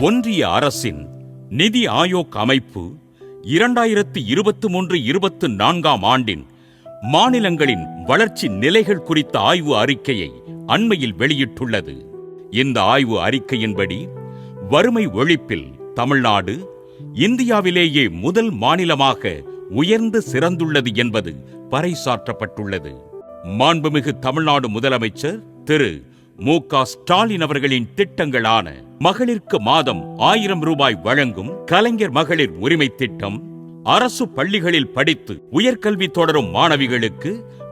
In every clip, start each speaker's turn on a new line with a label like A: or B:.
A: ஒன்றிய அரசின் நிதி ஆயோக் அமைப்பு இரண்டாயிரத்து இருபத்தி மூன்று இருபத்து நான்காம் ஆண்டின் மாநிலங்களின் வளர்ச்சி நிலைகள் குறித்த ஆய்வு அறிக்கையை அண்மையில் வெளியிட்டுள்ளது. இந்த ஆய்வு அறிக்கையின்படி வறுமை ஒழிப்பில் தமிழ்நாடு இந்தியாவிலேயே முதல் மாநிலமாக உயர்ந்து சிறந்துள்ளது என்பது பறைசாற்றப்பட்டுள்ளது. மாண்புமிகு தமிழ்நாடு முதலமைச்சர் திரு. மு க ஸ்டாலின் அவர்களின் திட்டங்களான மகளிருக்கு மாதம் ஆயிரம் ரூபாய் வழங்கும் கலைஞர் மகளிர் உரிமை திட்டம் அரசு பள்ளிகளில் படித்து உயர்கல்வி தொடரும் மாணவிகளுக்கு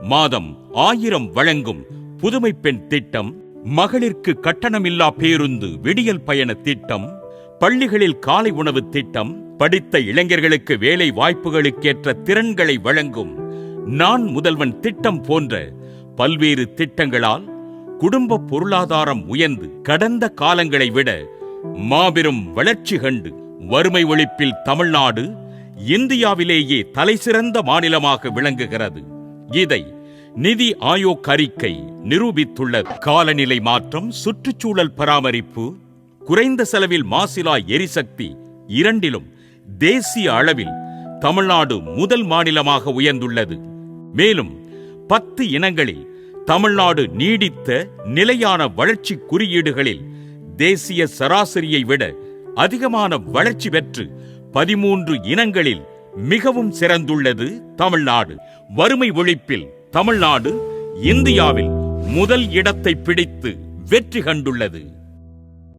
A: மாதம் ஆயிரம் வழங்கும் புதுமை பெண் திட்டம் மகளிருக்கு கட்டணமில்லா பேருந்து விடியல் பயண திட்டம் பள்ளிகளில் காலை உணவு திட்டம் படித்த இளைஞர்களுக்கு வேலை வாய்ப்புகளுக்கேற்ற திறன்களை வழங்கும் நான் முதல்வன் திட்டம் போன்ற பல்வேறு திட்டங்களால் குடும்ப பொருளாதாரம் உயர்ந்து கடந்த காலங்களை விட மாபெரும் வளர்ச்சி கண்டு வறுமை ஒழிப்பில் தமிழ்நாடு இந்தியாவிலேயே தலைசிறந்த மாநிலமாக விளங்குகிறது. இதை நிதி ஆயோக் அறிக்கை நிரூபித்துள்ளது காலநிலை மாற்றம் சுற்றுச்சூழல் பராமரிப்பு குறைந்த செலவில் மாசிலா எரிசக்தி இரண்டிலும் தேசிய அளவில் தமிழ்நாடு முதல் மாநிலமாக உயர்ந்துள்ளது. மேலும் பத்து இனங்களில் தமிழ்நாடு நீடித்த நிலையான வளர்ச்சி குறியீடுகளில் தேசிய சராசரியை விட அதிகமான வளர்ச்சி பெற்று பதிமூன்று இனங்களில் மிகவும் சிறந்துள்ளது தமிழ்நாடு. வறுமை ஒழிப்பில் தமிழ்நாடு இந்தியாவில் முதல் இடத்தை பிடித்து வெற்றி கண்டுள்ளது.